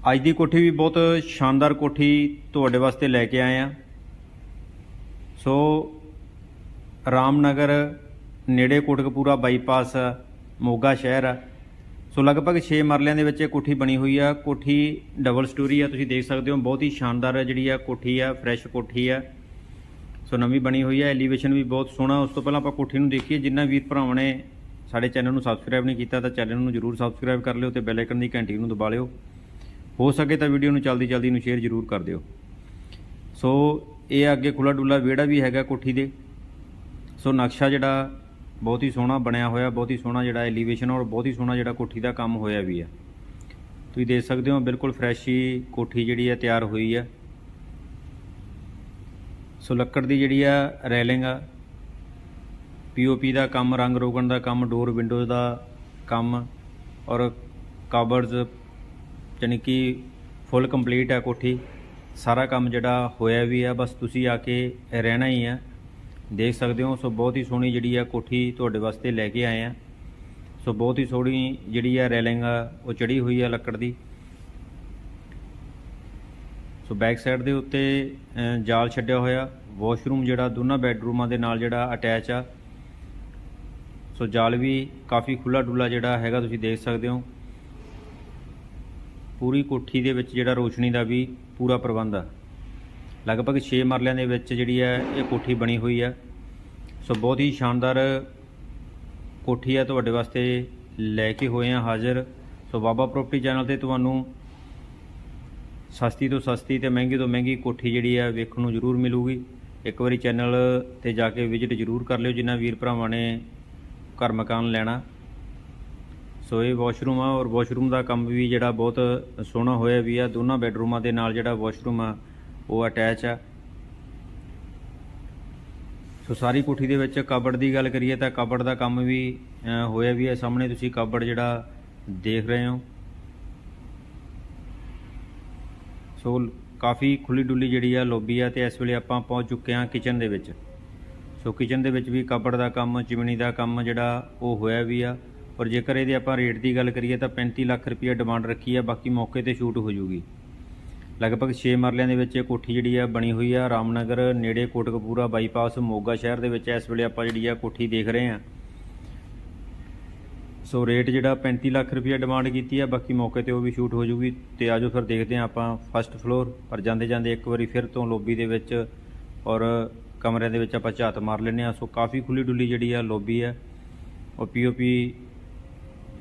ਅੱਜ ਦੀ ਕੋਠੀ ਵੀ ਬਹੁਤ ਸ਼ਾਨਦਾਰ ਕੋਠੀ ਤੁਹਾਡੇ ਵਾਸਤੇ ਲੈ ਕੇ ਆਏ ਆ। ਸੋ, ਰਾਮਨਗਰ, ਨੇੜੇ ਕੋਟਕਪੂਰਾ ਬਾਈਪਾਸ, ਮੋਗਾ ਸ਼ਹਿਰ। ਆ ਸੋ, ਲਗਭਗ 6 ਮਰਲਿਆਂ ਦੇ ਵਿੱਚ ਇਹ ਕੋਠੀ ਬਣੀ ਹੋਈ ਆ। ਕੋਠੀ ਡਬਲ ਸਟੋਰੀ ਆ, ਤੁਸੀਂ ਦੇਖ ਸਕਦੇ ਹੋ। ਬਹੁਤ ਹੀ ਸ਼ਾਨਦਾਰ ਜਿਹੜੀ ਆ ਕੋਠੀ ਆ, ਫਰੈਸ਼ ਕੋਠੀ ਆ। ਸੋ, ਨਵੀਂ ਬਣੀ ਹੋਈ ਆ। ਐਲੀਵੇਸ਼ਨ ਵੀ ਬਹੁਤ ਸੋਹਣਾ। ਉਸ ਤੋਂ ਪਹਿਲਾਂ ਆਪਾਂ ਕੋਠੀ ਨੂੰ ਦੇਖੀਏ। ਜਿੰਨਾ ਵੀਰ ਭਰਾਵਾਂ ਨੇ ਸਾਡੇ ਚੈਨਲ ਨੂੰ ਸਬਸਕ੍ਰਾਈਬ ਨਹੀਂ ਕੀਤਾ ਤਾਂ ਚੈਨਲ ਨੂੰ ਜਰੂਰ ਸਬਸਕ੍ਰਾਈਬ ਕਰ ਲਿਓ ਤੇ ਬੈਲ ਆਈਕਨ ਦੀ ਘੰਟੀ ਨੂੰ ਦਬਾ ਲਿਓ। ਹੋ ਸਕੇ ਤਾਂ ਵੀਡੀਓ ਨੂੰ ਜਲਦੀ ਜਲਦੀ ਨੂੰ ਸ਼ੇਅਰ ਜਰੂਰ ਕਰ ਦਿਓ। ਸੋ ਇਹ ਅੱਗੇ ਖੁੱਲਾ ਡੁੱਲਾ ਵਿਹੜਾ ਵੀ ਹੈਗਾ ਕੋਠੀ ਦੇ। ਸੋ ਨਕਸ਼ਾ ਜਿਹੜਾ ਬਹੁਤ ਹੀ ਸੋਹਣਾ ਬਣਿਆ ਹੋਇਆ, ਬਹੁਤ ਹੀ ਸੋਹਣਾ ਜਿਹੜਾ ਐਲੀਵੇਸ਼ਨ ਔਰ ਬਹੁਤ ਹੀ ਸੋਹਣਾ ਜਿਹੜਾ ਕੋਠੀ ਦਾ ਕੰਮ ਹੋਇਆ ਵੀ ਹੈ ਤੁਸੀਂ ਦੇਖ ਸਕਦੇ ਹੋ ਬਿਲਕੁਲ ਫਰੈਸ਼ ਹੀ ਕੋਠੀ ਜਿਹੜੀ ਹੈ ਤਿਆਰ ਹੋਈ ਹੈ ਸੋ ਲੱਕੜ ਦੀ ਜਿਹੜੀ ਆ ਰੈਲਿੰਗ ਆ। ਪੀਓਪੀ ਦਾ ਕੰਮ, ਰੰਗ ਰੋਗਣ ਦਾ ਕੰਮ ਡੋਰ ਵਿੰਡੋਜ਼ ਦਾ ਕੰਮ ਔਰ ਕਬਰਡਸ ਯਾਨੀ ਕਿ ਫੁੱਲ ਕੰਪਲੀਟ ਹੈ ਕੋਠੀ। ਸਾਰਾ ਕੰਮ ਜਿਹੜਾ ਹੋਇਆ ਵੀ ਆ, ਬਸ ਤੁਸੀਂ ਆ ਕੇ ਰਹਿਣਾ ਹੀ ਆ। ਦੇਖ ਸਕਦੇ ਹੋ, ਸੋ ਬਹੁਤ ਹੀ ਸੋਹਣੀ ਜਿਹੜੀ ਆ ਕੋਠੀ ਤੁਹਾਡੇ ਵਾਸਤੇ ਲੈ ਕੇ ਆਏ ਆ। ਸੋ ਬਹੁਤ ਹੀ ਸੋਹਣੀ ਜਿਹੜੀ ਆ ਰੈਲਿੰਗ ਆ, ਉਹ ਚੜੀ ਹੋਈ ਆ ਲੱਕੜ ਦੀ। ਸੋ ਬੈਕ ਸਾਈਡ ਦੇ ਉੱਤੇ ਜਾਲ ਛੱਡਿਆ ਹੋਇਆ। ਵਾਸ਼ਰੂਮ ਜਿਹੜਾ, ਦੋਨਾਂ ਬੈੱਡਰੂਮਾਂ ਦੇ ਨਾਲ ਜਿਹੜਾ ਅਟੈਚ ਆ। ਸੋ ਜਾਲ ਵੀ ਕਾਫੀ ਖੁੱਲਾ ਡੁੱਲਾ ਜਿਹੜਾ ਹੈਗਾ, ਤੁਸੀਂ ਦੇਖ ਸਕਦੇ ਹੋ। ਪੂਰੀ ਕੋਠੀ ਦੇ ਵਿੱਚ ਜਿਹੜਾ ਰੋਸ਼ਨੀ ਦਾ ਵੀ ਪੂਰਾ ਪ੍ਰਬੰਧ ਆ। ਲਗਭਗ 6 ਮਰਲਿਆਂ ਦੇ ਵਿੱਚ ਜਿਹੜੀ ਹੈ, ਇਹ ਕੋਠੀ ਬਣੀ ਹੋਈ ਆ ਸੋ ਬਹੁਤ ਹੀ ਸ਼ਾਨਦਾਰ ਕੋਠੀ ਆ ਤੁਹਾਡੇ ਵਾਸਤੇ ਲੈ ਕੇ ਹੋਏ ਆ ਹਾਜ਼ਰ। ਸੋ ਬਾਬਾ ਪ੍ਰਾਪਰਟੀ ਚੈਨਲ ਤੇ ਤੁਹਾਨੂੰ ਸਸਤੀ ਤੋਂ ਸਸਤੀ ਤੇ ਮਹਿੰਗੀ ਤੋਂ ਮਹਿੰਗੀ ਕੋਠੀ ਜਿਹੜੀ ਆ ਵੇਖਣ ਨੂੰ ਜ਼ਰੂਰ ਮਿਲੂਗੀ। ਇੱਕ ਵਾਰੀ ਚੈਨਲ ਤੇ ਜਾ ਕੇ ਵਿਜ਼ਿਟ ਜ਼ਰੂਰ ਕਰ ਲਿਓ, ਜਿਨ੍ਹਾਂ ਵੀਰ ਭਰਾਵਾਂ ਨੇ ਘਰ ਮਕਾਨ ਲੈਣਾ। ਸੋ ਇਹ ਵਾਸ਼ਰੂਮ ਆ ਔਰ ਵਾਸ਼ਰੂਮ ਦਾ ਕੰਮ ਵੀ ਜਿਹੜਾ ਬਹੁਤ ਸੋਹਣਾ ਹੋਇਆ ਵੀ ਆ। ਦੋਨਾਂ ਬੈੱਡਰੂਮਾਂ ਦੇ ਨਾਲ ਜਿਹੜਾ ਵਾਸ਼ਰੂਮ ਆ, ਉਹ ਅਟੈਚ ਆ। ਸੋ ਸਾਰੀ ਕੋਠੀ ਦੇ ਵਿੱਚ ਕਬੜ ਦੀ ਗੱਲ ਕਰੀਏ ਤਾਂ ਕਬੜ ਦਾ ਕੰਮ ਵੀ ਹੋਇਆ ਵੀ ਹੈ ਸਾਹਮਣੇ ਤੁਸੀਂ ਕਬੜ ਜਿਹੜਾ ਦੇਖ ਰਹੇ ਹੋ। ਸੋ ਕਾਫੀ ਖੁੱਲੀ ਡੁੱਲੀ ਜਿਹੜੀ ਆ ਲੋਬੀ ਆ ਤੇ ਇਸ ਵੇਲੇ ਆਪਾਂ ਪਹੁੰਚ ਚੁੱਕੇ ਹਾਂ ਕਿਚਨ ਦੇ ਵਿੱਚ। ਸੋ ਕਿਚਨ ਦੇ ਵਿੱਚ ਵੀ ਕਬੜ ਦਾ ਕੰਮ, ਚਿਮਨੀ ਦਾ ਕੰਮ ਜਿਹੜਾ ਉਹ ਹੋਇਆ ਵੀ ਆ। ਔਰ ਜੇਕਰ ਇਹਦੇ ਆਪਾਂ ਰੇਟ ਦੀ ਗੱਲ ਕਰੀਏ ਤਾਂ 35 ਲੱਖ ਰੁਪਏ ਡਿਮਾਂਡ ਰੱਖੀ ਆ, ਬਾਕੀ ਮੌਕੇ ਤੇ ਸ਼ੂਟ ਹੋ ਜੂਗੀ। ਲਗਭਗ 6 ਮਰਲਿਆਂ ਦੇ ਵਿੱਚ ਇਹ ਕੋਠੀ ਜਿਹੜੀ ਆ ਬਣੀ ਹੋਈ ਆ, ਰਾਮਨਗਰ, ਨੇੜੇ ਕੋਟਕਪੂਰਾ ਬਾਈਪਾਸ, ਮੋਗਾ ਸ਼ਹਿਰ ਦੇ ਵਿੱਚ ਇਸ ਵੇਲੇ ਆਪਾਂ ਜਿਹੜੀ ਆ ਕੋਠੀ ਦੇਖ ਰਹੇ ਆ। ਸੋ ਰੇਟ ਜਿਹੜਾ 35 ਲੱਖ ਰੁਪਏ ਡਿਮਾਂਡ ਕੀਤੀ ਆ, ਬਾਕੀ ਮੌਕੇ ਤੇ ਉਹ ਵੀ ਸ਼ੂਟ ਹੋ ਜੂਗੀ। ਤੇ ਆਜੋ ਫਿਰ ਦੇਖਦੇ ਆ ਆਪਾਂ ਫਸਟ ਫਲੋਰ ਪਰ ਜਾਂਦੇ ਜਾਂਦੇ ਇੱਕ ਵਾਰੀ ਫਿਰ ਤੋਂ ਲੋਬੀ ਦੇ ਵਿੱਚ ਔਰ ਕਮਰਿਆਂ ਦੇ ਵਿੱਚ ਆਪਾਂ ਝਾਤ ਮਾਰ ਲੈਂਦੇ ਆ। ਸੋ ਕਾਫੀ ਖੁੱਲੀ ਡੁੱਲੀ ਜਿਹੜੀ ਆ ਲੋਬੀ ਆ ਔਰ ਪੀਓਪੀ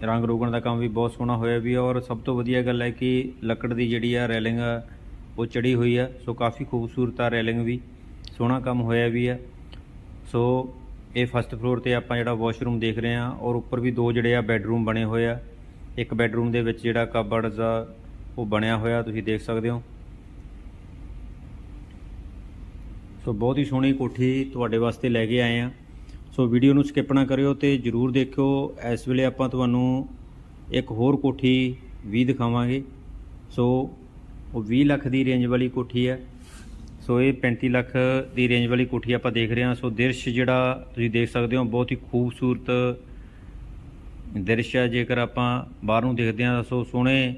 ਰੰਗ ਰੋਗਣ ਦਾ ਕੰਮ ਵੀ ਬਹੁਤ ਸੋਹਣਾ ਹੋਇਆ ਵੀ ਔਰ ਸਭ ਤੋਂ ਵਧੀਆ ਗੱਲ ਹੈ ਕਿ ਲੱਕੜ ਦੀ ਜਿਹੜੀ ਆ ਰੈਲਿੰਗ ਆ, ਉਹ ਚੜੀ ਹੋਈ ਆ, ਸੋ ਕਾਫੀ ਖੂਬਸੂਰਤ ਆ ਰੈਲਿੰਗ ਵੀ, ਸੋਹਣਾ ਕੰਮ ਹੋਇਆ ਵੀ ਆ। ਸੋ ਇਹ ਫਸਟ ਫਲੋਰ ਤੇ ਆਪਾਂ ਜਿਹੜਾ ਵਾਸ਼ਰੂਮ ਦੇਖ ਰਹੇ ਆ ਔਰ ਉੱਪਰ ਵੀ ਦੋ ਜਿਹੜੇ ਆ ਬੈੱਡਰੂਮ ਬਣੇ ਹੋਏ ਆ। ਇੱਕ ਬੈੱਡਰੂਮ ਦੇ ਵਿੱਚ ਜਿਹੜਾ ਕਬਰਡਸ ਆ, ਉਹ ਬਣਿਆ ਹੋਇਆ, ਤੁਸੀਂ ਦੇਖ ਸਕਦੇ ਹੋ। ਸੋ ਬਹੁਤ ਹੀ ਸੋਹਣੀ ਕੋਠੀ ਤੁਹਾਡੇ ਵਾਸਤੇ ਲੈ ਕੇ ਆਏ ਆ ਸੋ ਵੀਡੀਓ ਨੂੰ ਸਕਿਪ ਨਾ ਕਰਿਓ ਤੇ ਜਰੂਰ ਦੇਖਿਓ। ਇਸ ਵੇਲੇ ਆਪਾਂ ਤੁਹਾਨੂੰ ਇੱਕ ਹੋਰ ਕੋਠੀ ਵੀ ਦਿਖਾਵਾਂਗੇ। ਸੋ, ਉਹ 20 ਲੱਖ ਦੀ ਰੇਂਜ ਵਾਲੀ ਕੋਠੀ ਹੈ। ਸੋ, ਇਹ 35 ਲੱਖ ਦੀ ਰੇਂਜ ਵਾਲੀ ਕੋਠੀ ਆਪਾਂ ਦੇਖ ਰਹੇ ਹਾਂ। ਸੋ, ਦ੍ਰਿਸ਼ ਜਿਹੜਾ ਤੁਸੀਂ ਦੇਖ ਸਕਦੇ ਹੋ, ਬਹੁਤ ਹੀ ਖੂਬਸੂਰਤ ਦ੍ਰਿਸ਼ ਹੈ। ਜੇਕਰ ਆਪਾਂ ਬਾਹਰ ਨੂੰ ਦੇਖਦੇ ਹਾਂ, ਸੋ ਸੋਹਣੇ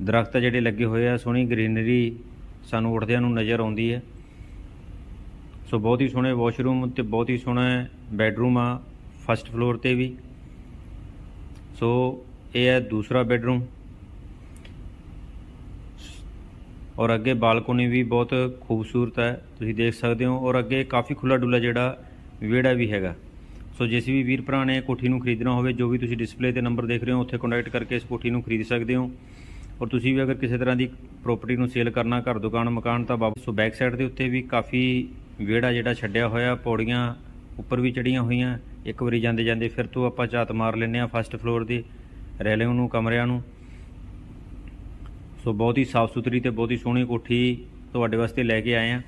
ਦਰਖਤ ਜਿਹੜੇ ਲੱਗੇ ਹੋਏ ਆ, ਸੋਹਣੀ ਗ੍ਰੀਨਰੀ ਸਾਨੂੰ ਉੱਠਦਿਆਂ ਨੂੰ ਨਜ਼ਰ ਆਉਂਦੀ ਹੈ। ਸੋ, ਬਹੁਤ ਹੀ ਸੋਹਣੇ ਵਾਸ਼ਰੂਮ ਤੇ ਬਹੁਤ ਹੀ ਸੋਹਣਾ ਬੈਡਰੂਮ ਆ ਫਸਟ ਫਲੋਰ ਤੇ ਵੀ। ਸੋ ਇਹ ਹੈ ਦੂਸਰਾ ਬੈੱਡਰੂਮ। ਔਰ ਅੱਗੇ ਬਾਲਕੋਨੀ ਵੀ ਬਹੁਤ ਖੂਬਸੂਰਤ ਹੈ, ਤੁਸੀਂ ਦੇਖ ਸਕਦੇ ਹੋ। ਔਰ ਅੱਗੇ ਕਾਫੀ ਖੁੱਲਾ ਡੁੱਲਾ ਜਿਹੜਾ ਵਿਹੜਾ ਵੀ ਹੈਗਾ। ਸੋ ਜਿਸ ਵੀ ਵੀਰ ਭਰਾ ਨੇ ਕੋਠੀ ਨੂੰ ਖਰੀਦਣਾ ਹੋਵੇ, ਜੋ ਵੀ ਤੁਸੀਂ ਡਿਸਪਲੇ ਤੇ ਨੰਬਰ ਦੇਖ ਰਹੇ ਹੋ, ਉੱਥੇ ਕੰਟੈਕਟ ਕਰਕੇ ਇਸ ਕੋਠੀ ਨੂੰ ਖਰੀਦ ਸਕਦੇ ਹੋ। ਔਰ ਤੁਸੀਂ ਵੀ ਅਗਰ ਕਿਸੇ ਤਰ੍ਹਾਂ ਦੀ ਪ੍ਰਾਪਰਟੀ ਨੂੰ ਸੇਲ ਕਰਨਾ, ਘਰ, ਦੁਕਾਨ, ਮਕਾਨ, ਤਾਂ ਬਾਬੂ ਸੋ ਬੈਕ ਸਾਈਡ ਦੇ ਉੱਤੇ ਵੀ ਕਾਫੀ ਵਿਹੜਾ ਜਿਹੜਾ ਛੱਡਿਆ ਹੋਇਆ, ਪੌੜੀਆਂ ਉੱਪਰ ਵੀ ਚੜੀਆਂ ਹੋਈਆਂ, ਇੱਕ ਵਾਰੀ ਜਾਂਦੇ ਜਾਂਦੇ ਫਿਰ ਤੋਂ ਆਪਾਂ ਝਾਤ ਮਾਰ ਲੈਂਦੇ ਆ ਫਸਟ ਫਲੋਰ ਦੀ ਰੈਲਿੰਗ ਨੂੰ ਕਮਰਿਆਂ ਨੂੰ। ਸੋ ਬਹੁਤ ਹੀ ਸਾਫ਼ ਸੁਥਰੀ ਤੇ ਬਹੁਤ ਹੀ ਸੋਹਣੀ ਕੋਠੀ ਤੁਹਾਡੇ ਵਾਸਤੇ ਲੈ ਕੇ ਆਏ ਆ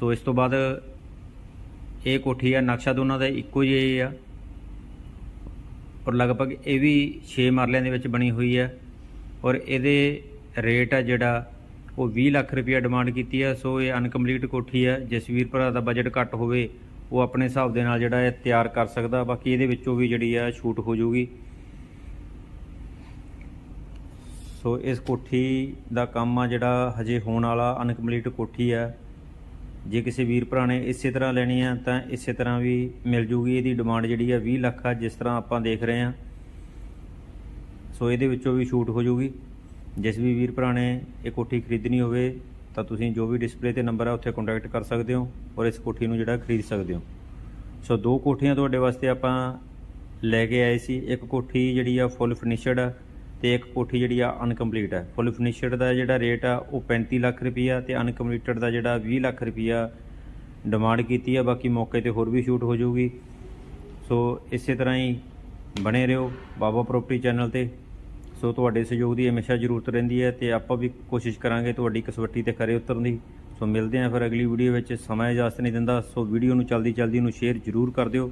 ਸੋ ਇਸ ਤੋਂ ਬਾਅਦ ਇਹ ਕੋਠੀ ਆ, ਨਕਸ਼ਾ ਦੋਨਾਂ ਦਾ ਇੱਕੋ ਜਿਹਾ ਹੀ ਆ। ਔਰ ਲਗਭਗ ਇਹ ਵੀ 6 ਮਰਲਿਆਂ ਦੇ ਵਿੱਚ ਬਣੀ ਹੋਈ ਹੈ ਔਰ ਇਹਦੇ ਰੇਟ ਆ ਜਿਹੜਾ ਉਹ 20 ਲੱਖ ਰੁਪਏ ਡਿਮਾਂਡ ਕੀਤੀ ਹੈ ਸੋ ਇਹ ਅਨਕੰਪਲੀਟ ਕੋਠੀ ਆ। ਜਿਸ ਵੀਰ ਭਰਾ ਦਾ ਬਜਟ ਘੱਟ ਹੋਵੇ ਉਹ ਆਪਣੇ ਹਿਸਾਬ ਦੇ ਨਾਲ ਜਿਹੜਾ ਹੈ ਤਿਆਰ ਕਰ ਸਕਦਾ, ਬਾਕੀ ਇਹਦੇ ਵਿੱਚੋਂ ਵੀ ਜਿਹੜੀ ਆ ਛੂਟ ਹੋ ਜਾਊਗੀ। ਸੋ ਸੋ ਇਸ ਕੋਠੀ ਦਾ ਕੰਮ ਆ ਜਿਹੜਾ ਹਜੇ ਹੋਣ ਵਾਲਾ ਅਨਕੰਪਲੀਟ ਕੋਠੀ ਆ। ਜੇ ਕਿਸੇ ਵੀਰ ਭਰਾ ਨੇ ਇਸੇ ਤਰ੍ਹਾਂ ਲੈਣੀ ਆ, ਤਾਂ ਇਸੇ ਤਰ੍ਹਾਂ ਵੀ ਮਿਲ ਜੂਗੀ। ਇਹਦੀ ਡਿਮਾਂਡ ਜਿਹੜੀ ਆ 20 ਲੱਖ ਆ, ਜਿਸ ਤਰ੍ਹਾਂ ਆਪਾਂ ਦੇਖ ਰਹੇ ਆ। ਸੋ ਇਹਦੇ ਵਿੱਚੋਂ ਵੀ ਛੂਟ ਹੋ ਜੂਗੀ ਜਿਸ ਵੀ ਵੀਰ ਭਰਾ ਨੇ ਇਹ ਕੋਠੀ ਖਰੀਦਣੀ ਹੋਵੇ ਤਾਂ ਤੁਸੀਂ ਜੋ ਵੀ ਡਿਸਪਲੇ ਤੇ ਨੰਬਰ ਆ ਉੱਥੇ ਕੰਟੈਕਟ ਕਰ ਸਕਦੇ ਹੋ ਔਰ ਇਸ ਕੋਠੀ ਨੂੰ ਜਿਹੜਾ ਖਰੀਦ ਸਕਦੇ ਹੋ। ਸੋ ਦੋ ਕੋਠੀਆਂ ਤੁਹਾਡੇ ਵਾਸਤੇ ਆਪਾਂ ਲੈ ਕੇ ਆਏ ਸੀ। ਇੱਕ ਕੋਠੀ ਜਿਹੜੀ ਆ ਫੁੱਲ ਫਿਨਿਸ਼ਡ ਆ ਤੇ ਇੱਕ ਕੋਠੀ ਜਿਹੜੀ ਆ ਅਨਕੰਪਲੀਟ ਆ। ਫੁੱਲ ਫਿਨਿਸ਼ਡ ਦਾ ਜਿਹੜਾ ਰੇਟ ਆ ਉਹ 35 ਲੱਖ ਰੁਪਈਆ ਤੇ ਅਨਕੰਪਲੀਟਡ ਦਾ ਜਿਹੜਾ 20 ਲੱਖ ਰੁਪਈਆ ਡਿਮਾਂਡ ਕੀਤੀ ਆ। ਬਾਕੀ ਮੌਕੇ ਤੇ ਹੋਰ ਵੀ ਸ਼ੂਟ ਹੋ ਜਾਊਗੀ। ਸੋ ਇਸੇ ਤਰ੍ਹਾਂ ਹੀ ਬਣੇ ਰਹੋ ਬਾਬਾ ਪ੍ਰਾਪਰਟੀ ਚੈਨਲ ਤੇ। ਸੋ ਤੁਹਾਡੇ ਸਹਿਯੋਗ ਦੀ ਹਮੇਸ਼ਾ ਜ਼ਰੂਰਤ ਰਹਿੰਦੀ ਹੈ ਤੇ ਆਪਾਂ ਵੀ ਕੋਸ਼ਿਸ਼ ਕਰਾਂਗੇ ਤੁਹਾਡੀ ਕਸਵੱਟੀ ਤੇ ਖਰੇ ਉਤਰਨ ਦੀ। ਸੋ ਮਿਲਦੇ ਆਂ ਫਿਰ ਅਗਲੀ ਵੀਡੀਓ ਵਿੱਚ। ਸਮਾਂ ਇਜਾਜ਼ਤ ਨਹੀਂ ਦਿੰਦਾ। ਸੋ ਵੀਡੀਓ ਨੂੰ ਜਲਦੀ ਜਲਦੀ ਨੂੰ ਸ਼ੇਅਰ ਜ਼ਰੂਰ ਕਰ ਦਿਓ।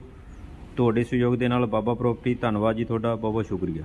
ਤੁਹਾਡੇ ਸਹਿਯੋਗ ਦੇ ਨਾਲ ਬਾਬਾ ਪ੍ਰਾਪਰਟੀ ਧੰਨਵਾਦ ਜੀ ਤੁਹਾਡਾ। ਬਹੁਤ ਬਹੁਤ ਸ਼ੁਕਰੀਆ।